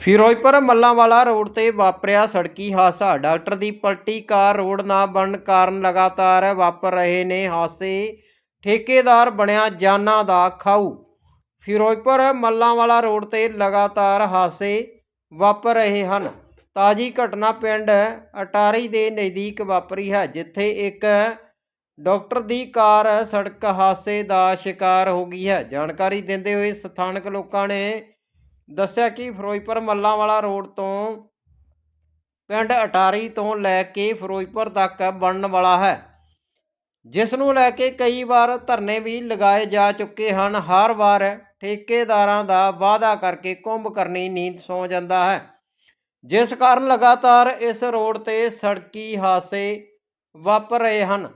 Firozpur Mallanwala road ਤੇ ਵਾਪਰਿਆ ਸੜਕੀ ਹਾਦਸਾ। ਡਾਕਟਰ ਦੀ ਪਲਟੀ ਕਾਰ ਰੋਡ ਨਾ ਬਣਨ ਕਾਰਨ ਲਗਾਤਾਰ ਵਾਪਰ ਰਹੇ ਨੇ ਹਾਦਸੇ। ਠੇਕੇਦਾਰ ਬਣਿਆ ਜਾਨਾਂ ਦਾ ਖਾਊ। ਫਿਰੋਜ਼ਪੁਰ ਮੱਲਾਂਵਾਲਾ ਰੋਡ ਤੇ ਲਗਾਤਾਰ ਹਾਦਸੇ ਵਾਪਰ ਰਹੇ ਹਨ। ਤਾਜੀ ਘਟਨਾ ਪਿੰਡ ਅਟਾਰੀ ਦੇ ਨਜ਼ਦੀਕ ਵਾਪਰੀ ਹੈ, ਜਿੱਥੇ ਇੱਕ ਡਾਕਟਰ ਦੀ ਕਾਰ ਸੜਕ ਹਾਦਸੇ ਦਾ ਸ਼ਿਕਾਰ ਹੋ ਗਈ ਹੈ। ਜਾਣਕਾਰੀ ਦਿੰਦੇ ਹੋਏ ਸਥਾਨਕ ਲੋਕਾਂ ਨੇ ਦੱਸਿਆ ਕਿ ਫਿਰੋਜ਼ਪੁਰ ਮੱਲਾਂਵਾਲਾ ਰੋਡ ਤੋਂ ਪਿੰਡ ਅਟਾਰੀ ਤੋਂ ਲੈ ਕੇ ਫਿਰੋਜ਼ਪੁਰ ਤੱਕ ਬਣਨ ਵਾਲਾ ਹੈ, ਜਿਸ ਨੂੰ ਲੈ ਕੇ ਕਈ ਵਾਰ ਧਰਨੇ ਵੀ ਲਗਾਏ ਜਾ ਚੁੱਕੇ ਹਨ। ਹਰ ਵਾਰ ਠੇਕੇਦਾਰਾਂ ਦਾ ਵਾਅਦਾ ਕਰਕੇ ਕੁੰਭ ਕਰਨੀ ਨੀਂਦ ਸੌ ਜਾਂਦਾ ਹੈ। ਜਿਸ ਕਾਰਨ ਲਗਾਤਾਰ ਇਸ ਰੋਡ ਤੇ ਸੜਕੀ ਹਾਦਸੇ ਵਾਪਰ ਰਹੇ ਹਨ।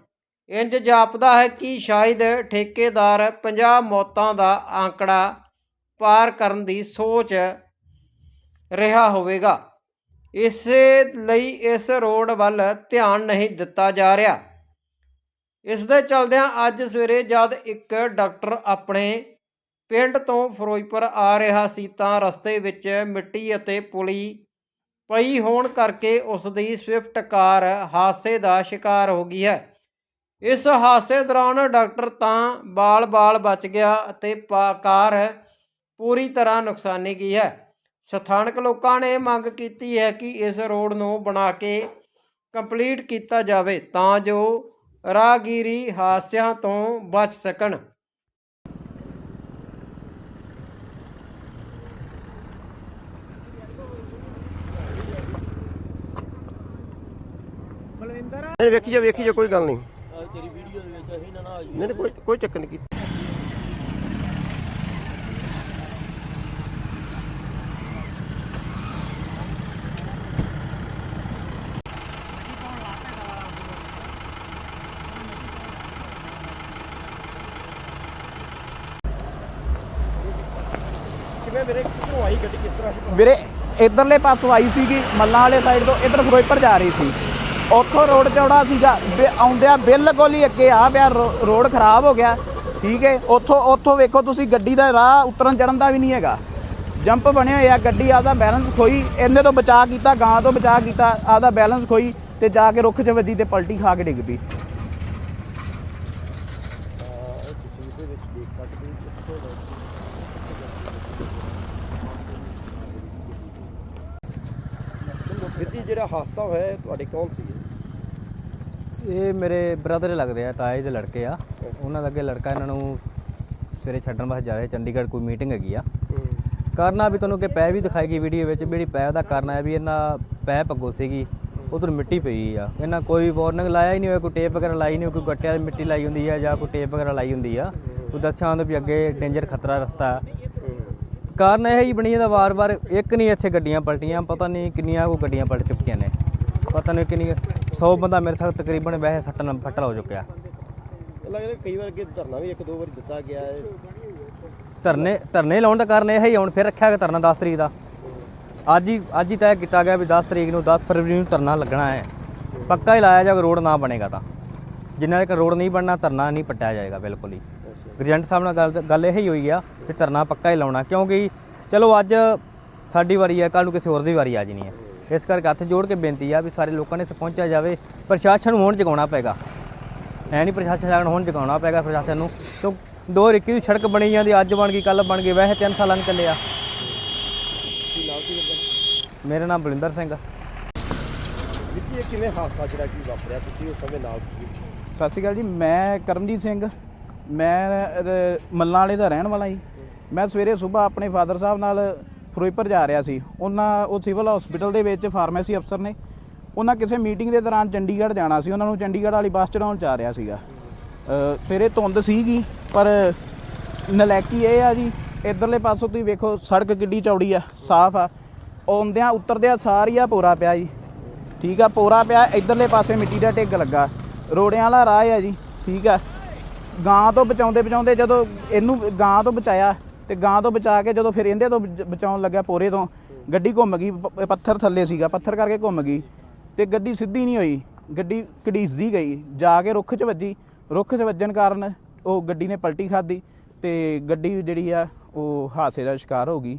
ਇੰਜ ਜਾਪਦਾ ਹੈ ਕਿ ਸ਼ਾਇਦ ਠੇਕੇਦਾਰ 50 ਮੌਤਾਂ ਦਾ ਆંકੜਾ ਪਾਰ ਕਰਨ ਦੀ ਸੋਚ ਰਿਹਾ ਹੋਵੇਗਾ। ਇਸੇ ਲਈ ਇਸ ਰੋਡ ਵੱਲ ਧਿਆਨ ਨਹੀਂ ਦਿੱਤਾ ਜਾ ਰਿਹਾ। ਇਸ ਦੇ ਚਲਦਿਆਂ ਅੱਜ ਸਵੇਰੇ ਜਦ ਇੱਕ ਡਾਕਟਰ ਆਪਣੇ ਪਿੰਡ ਤੋਂ ਫਿਰੋਜ਼ਪੁਰ ਆ ਰਿਹਾ ਸੀ ਤਾਂ ਰਸਤੇ ਵਿੱਚ ਮਿੱਟੀ ਅਤੇ ਪੁਲੀ ਪਈ ਹੋਣ ਕਰਕੇ ਉਸ ਦੀ ਸਵਿਫਟ ਕਾਰ ਹਾਦਸੇ ਦਾ ਸ਼ਿਕਾਰ ਹੋ ਗਈ ਹੈ। ਇਸ ਹਾਦਸੇ ਦੌਰਾਨ ਡਾਕਟਰ ਤਾਂ ਬਾਲ-ਬਾਲ ਬਚ ਗਿਆ ਅਤੇ ਪਾ- ਕਾਰ ਪੂਰੀ ਤਰ੍ਹਾਂ ਨੁਕਸਾਨੀ ਗਈ ਹੈ? ਸਥਾਨਕ ਲੋਕਾਂ ਨੇ ਮੰਗ ਕੀਤੀ ਹੈ ਕਿ ਇਸ ਰੋਡ ਨੂੰ ਬਣਾ ਕੇ ਕੰਪਲੀਟ ਕੀਤਾ ਜਾਵੇ ਤਾਂ ਜੋ ਰਾਹਗੀਰੀ ਹਾਦਸਿਆਂ ਤੋਂ ਬਚ ਸਕਣ। ਨਹੀਂ ਵੇਖੀ ਜਾ ਵੇਖੀ ਜਾ ਕੋਈ ਗੱਲ ਨਹੀਂ। ਤੇਰੀ ਵੀਡੀਓ ਦੇ ਵਿੱਚ ਅਸੀਂ ਨਾ ਨਾ ਨਹੀਂ ਨਹੀਂ, ਕੋਈ ਕੋਈ ਚੱਕਰ ਨਹੀਂ ਕਿਵੇਂ ਮੇਰੇ ਕਿੱਥੋਂ ਆਈ ਗੱਡੀ? ਕਿਸ ਤਰ੍ਹਾਂ ਸੀ ਵੀਰੇ ਇਧਰਲੇ ਪਾਸੋਂ ਆਈ ਸੀਗੀ ਮੱਲਾਂ ਵਾਲੇ ਸਾਈਡ ਤੋਂ ਇਧਰ ਫਿਰੋਜ਼ਪੁਰ ਜਾ ਰਹੀ ਸੀ। ਉੱਥੋਂ ਰੋਡ ਚੌੜਾ ਸੀਗਾ ਆਉਂਦਿਆਂ ਬਿਲਕੁਲ ਹੀ ਅੱਗੇ ਆ ਪਿਆ ਰੋਡ ਖਰਾਬ ਹੋ ਗਿਆ। ਠੀਕ ਹੈ ਉੱਥੋਂ ਉੱਥੋਂ ਵੇਖੋ ਤੁਸੀਂ ਗੱਡੀ ਦਾ ਰਾਹ ਉਤਰਨ ਚੜਨ ਦਾ ਵੀ ਨਹੀਂ ਹੈਗਾ। ਜੰਪ ਬਣੇ ਹੋਏ ਆ ਗੱਡੀ ਆਦਾ ਬੈਲੈਂਸ ਖੋਈ ਇਹਨੇ ਤੋਂ ਬਚਾ ਕੀਤਾ ਗਾਂ ਤੋਂ ਬਚਾ ਕੀਤਾ ਆਦਾ ਬੈਲੈਂਸ ਖੋਈ ਤੇ ਜਾ ਕੇ ਰੁੱਖ 'ਚ ਵੱਜੀ ਤੇ ਪਲਟੀ ਖਾ ਕੇ ਡਿੱਗ ਪਈ। ਵਿੱਤੀ ਜਿਹੜਾ ਹਾਦਸਾ ਹੋਇਆ ਇਹ ਤੁਹਾਡੇ ਕੌਣ ਸੀ? ਇਹ ਮੇਰੇ ਬ੍ਰਦਰ ਲੱਗਦੇ ਆ ਤਾਏ ਦੇ ਲੜਕੇ ਆ। ਉਹਨਾਂ ਦਾ ਅੱਗੇ ਲੜਕਾ ਇਹਨਾਂ ਨੂੰ ਸਵੇਰੇ ਛੱਡਣ ਵਾਸਤੇ ਜਾ ਰਿਹਾ ਚੰਡੀਗੜ੍ਹ ਕੋਈ ਮੀਟਿੰਗ ਹੈਗੀ ਆ। ਕਰਨਾ ਵੀ ਤੁਹਾਨੂੰ ਕਿ ਪੈ ਵੀ ਦਿਖਾਈ ਗਈ ਵੀਡੀਓ ਵਿੱਚ ਜਿਹੜੀ ਪੈ ਦਾ ਕਾਰਨ ਹੈ ਵੀ ਇਹਨਾਂ ਪੈ ਪੱਗੋ ਸੀਗੀ ਉਧਰ ਮਿੱਟੀ ਪਈ ਆ। ਇਹਨਾਂ ਕੋਈ ਵਾਰਨਿੰਗ ਲਾਇਆ ਹੀ ਨਹੀਂ ਹੋਇਆ ਕੋਈ ਟੇਪ ਵਗੈਰਾ ਲਾਈ ਨਹੀਂ ਕੋਈ ਗੱਟਿਆਂ ਦੀ ਮਿੱਟੀ ਲਾਈ ਹੁੰਦੀ ਆ ਜਾਂ ਕੋਈ ਟੇਪ ਵਗੈਰਾ ਲਾਈ ਹੁੰਦੀ ਆ। ਕੋਈ ਦੱਸਿਆ ਹੁੰਦਾ ਵੀ ਅੱਗੇ ਡੇਂਜਰ ਖਤਰਾ ਰਸਤਾ ਆ। ਕਾਰਨ ਇਹ ਹੀ ਬਣੀ ਇਹਦਾ ਵਾਰ-ਵਾਰ ਇੱਕ ਨਹੀਂ ਇੱਥੇ ਗੱਡੀਆਂ ਪਲਟੀਆਂ ਪਤਾ ਨਹੀਂ ਕਿੰਨੀਆਂ ਕੋ ਗੱਡੀਆਂ ਪਲਟ ਚੁੱਕੀਆਂ ਨੇ। ਪਤਾ ਨਹੀਂ ਕਿੰਨੀ 100 ਬੰਦਾ ਮੇਰੇ ਸਾਥ ਤਕਰੀਬਨ ਵੈਸੇ ਸੱਟਣ ਫੱਟਲ ਹੋ ਚੁੱਕਿਆ। ਲੱਗਦਾ ਕਈ ਵਾਰ ਅੱਗੇ ਧਰਨਾ ਵੀ ਇੱਕ ਦੋ ਵਾਰੀ ਦਿੱਤਾ ਗਿਆ ਹੈ। ਧਰਨੇ ਧਰਨੇ ਲਾਉਣ ਦਾ ਕਾਰਨ ਇਹ ਹੀ ਹੁਣ ਫਿਰ ਰੱਖਿਆ ਗਿਆ ਧਰਨਾ 10 ਤਰੀਕ ਦਾ। ਅੱਜ ਹੀ ਅੱਜ ਹੀ ਤੈਅ ਕੀਤਾ ਗਿਆ ਵੀ 10 ਤਰੀਕ ਨੂੰ 10 ਫਰਵਰੀ ਨੂੰ ਧਰਨਾ ਲੱਗਣਾ ਹੈ। ਪੱਕਾ ਹੀ ਲਾਇਆ ਜਾਊਗਾ ਰੋਡ ਨਾ ਬਣੇਗਾ ਤਾਂ। ਜਿੰਨਾ ਤੱਕ ਰੋਡ ਨਹੀਂ ਬਣਨਾ ਧਰਨਾ ਨਹੀਂ ਪੱਟਿਆ ਜਾਏਗਾ ਬਿਲਕੁਲ ਹੀ। ਗਰਜੰਟ ਸਾਹਿਬ ਨਾਲ ਗੱਲ ਗੱਲ ਇਹ ਹੀ ਹੋਈ ਆ ਕਿ ਧਰਨਾ ਪੱਕਾ ਹੀ ਲਾਉਣਾ ਕਿਉਂਕਿ ਚਲੋ ਅੱਜ ਸਾਡੀ ਵਾਰੀ ਹੈ ਕੱਲ ਨੂੰ ਕਿਸੇ ਹੋਰ ਦੀ ਵਾਰੀ ਆ ਜਾਣੀ ਹੈ ਇਸ ਕਰਕੇ ਹੱਥ ਜੋੜ ਕੇ ਬੇਨਤੀ ਆ ਵੀ ਸਾਰੇ ਲੋਕਾਂ ਨੇ ਇੱਥੇ ਪਹੁੰਚਿਆ ਜਾਵੇ ਪ੍ਰਸ਼ਾਸਨ ਨੂੰ ਹੁਣ ਜਗਾਉਣਾ ਪਏਗਾ। ਐ ਨਹੀਂ ਪ੍ਰਸ਼ਾਸਨ ਜਾਣ ਹੁਣ ਜਗਾਉਣਾ ਪਏਗਾ ਪ੍ਰਸ਼ਾਸਨ ਨੂੰ ਕਿਉਂ ਦੋ ਰਿੱਕੀ ਦੀ ਸੜਕ ਬਣੀ ਜਾਂਦੀ ਅੱਜ ਬਣ ਗਈ ਕੱਲ ਬਣ ਗਈ ਵੈਸੇ ਤਿੰਨ ਸਾਲਾਂ ਨੂੰ ਚੱਲੇ ਆ ਮੇਰਾ ਨਾਮ ਬਲਿੰਦਰ ਸਿੰਘ ਵਿੱਤੀ ਇਹ ਕਿਵੇਂ ਹਾਦਸਾ ਜਿਹੜਾ ਕੀ ਵਾਪਰਿਆ? ਤੁਸੀਂ ਉਸ ਸਮੇਂ ਨਾਲ ਸੀ ਸਤਿ ਸ਼੍ਰੀ ਅਕਾਲ ਜੀ ਮੈਂ ਕਰਮਜੀਤ ਸਿੰਘ। ਮੈਂ ਰ- ਮੱਲਾਂ ਵਾਲੇ ਦਾ ਰਹਿਣ ਵਾਲਾ ਜੀ। ਮੈਂ ਸਵੇਰੇ ਸਵੇਰ ਆਪਣੇ ਫਾਦਰ ਸਾਹਿਬ ਨਾਲ ਫਿਰੋਜ਼ਪੁਰ ਜਾ ਰਿਹਾ ਸੀ। ਉਹਨਾਂ ਉਹ ਸਿਵਲ ਹਸਪੀਟਲ ਦੇ ਵਿੱਚ ਫਾਰਮੇਸੀ ਅਫਸਰ ਨੇ। ਉਹਨਾਂ ਕਿਸੇ ਮੀਟਿੰਗ ਦੇ ਦੌਰਾਨ ਚੰਡੀਗੜ੍ਹ ਜਾਣਾ ਸੀ। ਉਹਨਾਂ ਨੂੰ ਚੰਡੀਗੜ੍ਹ ਵਾਲੀ ਬੱਸ ਚੜਾਉਣ ਜਾ ਰਿਹਾ ਸੀਗਾ। ਅ, ਸਵੇਰੇ ਧੁੰਦ ਸੀਗੀ ਪਰ ਨਲੈਕੀ ਇਹ ਆ ਜੀ ਇਧਰਲੇ ਪਾਸੋਂ ਤੁਸੀਂ ਵੇਖੋ ਸੜਕ ਕਿੱਡੀ ਚੌੜੀ ਆ ਸਾਫ਼ ਆ। ਆਉਂਦਿਆਂ ਉਤਰਦਿਆਂ ਸਾਰੀਆ ਪੋਰਾ ਪਿਆ ਜੀ। ਠੀਕ ਆ ਪੋਰਾ ਪਿਆ ਇਧਰਲੇ ਪਾਸੇ ਮਿੱਟੀ ਦਾ ਢਿੱਗ ਲੱਗਾ। ਰੋੜਿਆਂ ਵਾਲਾ ਰਾਹ ਆ ਜੀ ਠੀਕ ਆ। ਗਾਂ ਤੋਂ ਬਚਾਉਂਦੇ ਬਚਾਉਂਦੇ ਜਦੋਂ ਇਹਨੂੰ ਗਾਂ ਤੋਂ ਬਚਾਇਆ ਤੇ ਗਾਂ ਤੋਂ ਬਚਾ ਕੇ ਜਦੋਂ ਫਿਰ ਇਹਦੇ ਤੋਂ ਬਚ- ਬਚਾਉਣ ਲੱਗਾ ਪੋਰੇ ਤੋਂ ਗੱਡੀ ਘੁੰਮ ਗਈ ਪ- ਪੱਥਰ ਥੱਲੇ ਸੀਗਾ ਪੱਥਰ ਕਰਕੇ ਘੁੰਮ ਗਈ ਤੇ ਗੱਡੀ ਸਿੱਧੀ ਨਹੀਂ ਹੋਈ ਗੱਡੀ ਘੜੀਸਦੀ ਗਈ ਜਾ ਕੇ ਰੁੱਖ 'ਚ ਵੱਜੀ ਰੁੱਖ 'ਚ ਵੱਜਣ ਕਾਰਨ ਉਹ ਗੱਡੀ ਨੇ ਪਲਟੀ ਖਾਦੀ ਤੇ ਗੱਡੀ ਜਿਹੜੀ ਆ ਉਹ ਹਾਦਸੇ ਦਾ ਸ਼ਿਕਾਰ ਹੋ ਗਈ।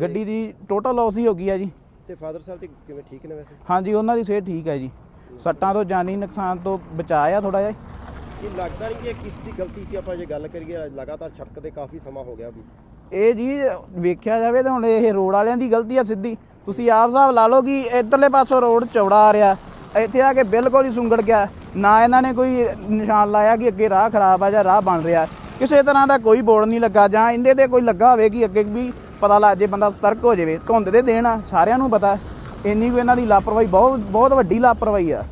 ਗੱਡੀ ਦੀ ਟੋਟਲ ਲਾਸ ਹੀ ਹੋ ਗਈ ਆ ਜੀ। ਤੇ ਫਾਦਰ ਸਾਹਿਬ ਤੇ ਕਿਵੇਂ ਠੀਕ ਨੇ ਵੈਸੇ? ਹਾਂਜੀ ਉਹਨਾਂ ਦੀ ਸਿਹਤ ਠੀਕ ਹੈ ਜੀ। ਸੱਟਾਂ ਤੋਂ ਜਾਨੀ ਨੁਕਸਾਨ ਤੋਂ ਬਚਾਇਆ ਥੋੜਾ ਜਿਹਾ। ਇਹ ਲੱਗਦਾ ਨਹੀਂ ਕਿ ਇਹ ਕਿਸ ਦੀ ਗਲਤੀ ਸੀ? ਆਪਾਂ ਜੇ ਗੱਲ ਕਰੀਏ, ਲਗਾਤਾਰ ਛੜਕ ਤੇ ਕਾਫੀ ਸਮਾਂ ਹੋ ਗਿਆ ਵੀ। ਇਹ ਜੀ, ਵੇਖਿਆ ਜਾਵੇ ਤਾਂ ਹੁਣ ਇਹ ਰੋਡ ਵਾਲਿਆਂ ਦੀ ਗਲਤੀ ਆ ਸਿੱਧੀ। ਤੁਸੀਂ ਆਪ ਹਿਸਾਬ ਲਾ ਲਓ ਕਿ ਇਧਰਲੇ ਪਾਸੋਂ ਰੋਡ ਚੌੜਾ ਆ ਰਿਹਾ। ਇੱਥੇ ਆ ਕੇ ਬਿਲਕੁਲ ਹੀ ਸੁੰਗੜ ਗਿਆ। ਨਾ ਇਹਨਾਂ ਨੇ ਕੋਈ ਨਿਸ਼ਾਨ ਲਾਇਆ ਕਿ ਅੱਗੇ ਰਾਹ ਖਰਾਬ ਆ ਜਾਂ ਰਾਹ ਬਣ ਰਿਹਾ। ਕਿਸੇ ਤਰ੍ਹਾਂ ਦਾ ਕੋਈ ਬੋਰਡ ਨਹੀਂ ਲੱਗਾ ਜਾਂ ਇਹਦੇ ਤੇ ਕੋਈ ਲੱਗਾ ਹੋਵੇ ਕਿ ਅੱਗੇ ਵੀ ਪਤਾ ਲੱਗ ਜੇ ਬੰਦਾ ਸਤਰਕ ਹੋ ਜਾਵੇ। ਧੁੰਦ ਦੇ ਦੇਣ ਆ, ਸਾਰਿਆਂ ਨੂੰ ਪਤਾ। ਇੰਨੀ ਕੋਈ ਇਹਨਾਂ ਦੀ ਲਾਪਰਵਾਹੀ, ਬਹੁਤ ਬਹੁਤ ਵੱਡੀ ਲਾਪਰਵਾਹੀ ਆ।